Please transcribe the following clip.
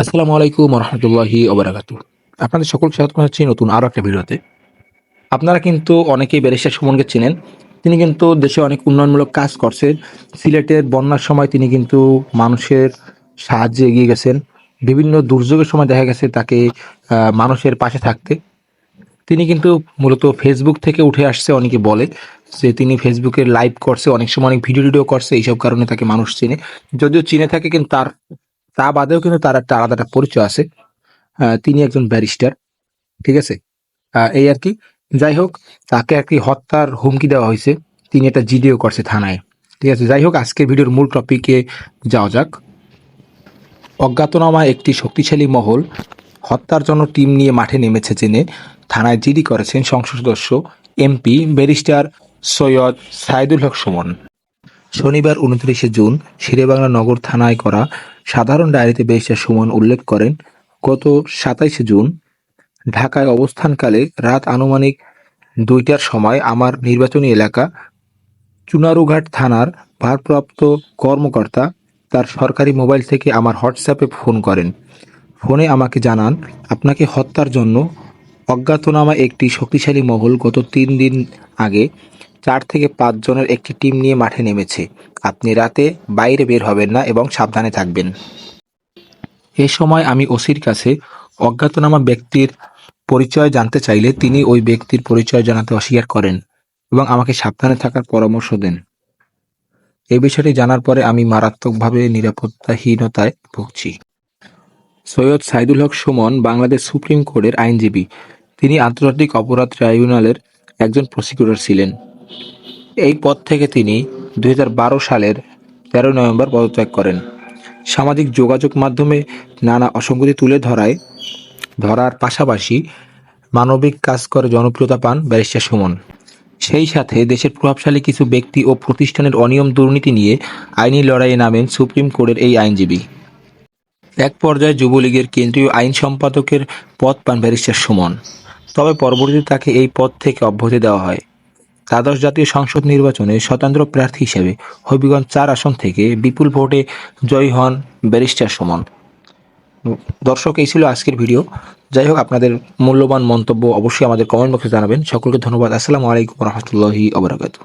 আসসালামু আলাইকুম রহমতুল্লাহি ওবরাকাতু আপনাদের সকলকে স্বাগত জানাচ্ছি নতুন আরও একটা ভিডিওতে। আপনারা কিন্তু অনেকেই ব্যারিস্টার সুমনকে চেনেন। তিনি কিন্তু দেশে অনেক উন্নয়নমূলক কাজ করছেন। সিলেটের বন্যার সময় তিনি কিন্তু মানুষের সাহায্যে এগিয়ে গেছেন। বিভিন্ন দুর্যোগের সময় দেখা গেছে তাকে মানুষের পাশে থাকতে। তিনি কিন্তু মূলত ফেসবুক থেকে উঠে আসছে, অনেকে বলে যে তিনি ফেসবুকে লাইভ করছে, অনেক সময় অনেক ভিডিও টিডিও করছে, এইসব কারণে তাকে মানুষ চেনে। যদিও চিনে থাকে কিন্তু তার তা বাদেও কিন্তু তার একটা আলাদা একটা পরিচয় আছে। তিনি একজন ব্যারিস্টার, ঠিক আছে? এই আর কি। যাই হোক, তাকে একটি হত্যার হুমকি দেওয়া হয়েছে। তিনি একটা জিডিও করছে থানায়, ঠিক আছে? যাই হোক, আজকের ভিডিওর মূল টপিকে যাওয়া যাক। অজ্ঞাতনামা একটি শক্তিশালী মহল হত্যার জন্য টিম নিয়ে মাঠে নেমেছে জেনে থানায় জিডি করেছেন সংসদ সদস্য এমপি ব্যারিস্টার সৈয়দ সাইদুল হক সুমন। শনিবার উনত্রিশে জুন শেরেবাংলা নগর থানায় করা সাধারণ ডায়েরিতে ব্যারিস্টার সুমন উল্লেখ করেন, গত সাতাইশে জুন ঢাকায় অবস্থানকালে রাত আনুমানিক দুইটার সময় আমার নির্বাচনী এলাকা চুনারুঘাট থানার ভারপ্রাপ্ত কর্মকর্তা তার সরকারি মোবাইল থেকে আমার হোয়াটসঅ্যাপে ফোন করেন। ফোনে আমাকে জানান, আপনাকে হত্যার জন্য অজ্ঞাতনামা একটি শক্তিশালী মহল গত তিন দিন আগে চার থেকে পাঁচ জনের একটি টিম নিয়ে মাঠে নেমেছে। আপনি রাতে বাইরে বের হবেন না এবং সাবধানে থাকবেন। এ সময় আমি ওসির কাছে অজ্ঞাতনামা ব্যক্তির পরিচয় জানতে চাইলে তিনি ওই ব্যক্তির পরিচয় জানাতে অস্বীকার করেন এবং আমাকে সাবধানে থাকার পরামর্শ দেন। এ বিষয়টি জানার পরে আমি মারাত্মকভাবে নিরাপত্তাহীনতায় ভুগছি। সৈয়দ সাইদুল হক সুমন বাংলাদেশ সুপ্রিম কোর্টের আইনজীবী। তিনি আন্তর্জাতিক অপরাধ ট্রাইব্যুনালের একজন প্রসিকিউটর ছিলেন। এই পদ থেকে তিনি দু হাজার বারো সালের তেরো নভেম্বর পদত্যাগ করেন। সামাজিক যোগাযোগ মাধ্যমে নানা অসঙ্গতি তুলে ধরায়, ধরার পাশাপাশি মানবিক কাজ করে জনপ্রিয়তা পান ব্যারিস্টার সুমন। সেই সাথে দেশের প্রভাবশালী কিছু ব্যক্তি ও প্রতিষ্ঠানের অনিয়ম দুর্নীতি নিয়ে আইনি লড়াইয়ে নামেন সুপ্রিম কোর্টের এই আইনজীবী। এক পর্যায়ে যুবলীগের কেন্দ্রীয় আইন সম্পাদকের পদ পান ব্যারিস্টার সুমন। তবে পরবর্তীতে তাকে এই পদ থেকে অব্যাহতি দেওয়া হয়। দ্বাদশ জাতীয় সংসদ নির্বাচনে স্বতন্ত্র প্রার্থী হিসেবে হবিগঞ্জ চার আসন থেকে বিপুল ভোটে জয়ী হন ব্যারিস্টার সুমন। দর্শক, এই ছিল আজকের ভিডিও। যাই হোক, আপনাদের মূল্যবান মন্তব্য অবশ্যই আমাদের কমেন্ট বক্সে জানাবেন। সকলকে ধন্যবাদ। আসসালামু আলাইকুম রহমতুল্লাহি আবরাকাতু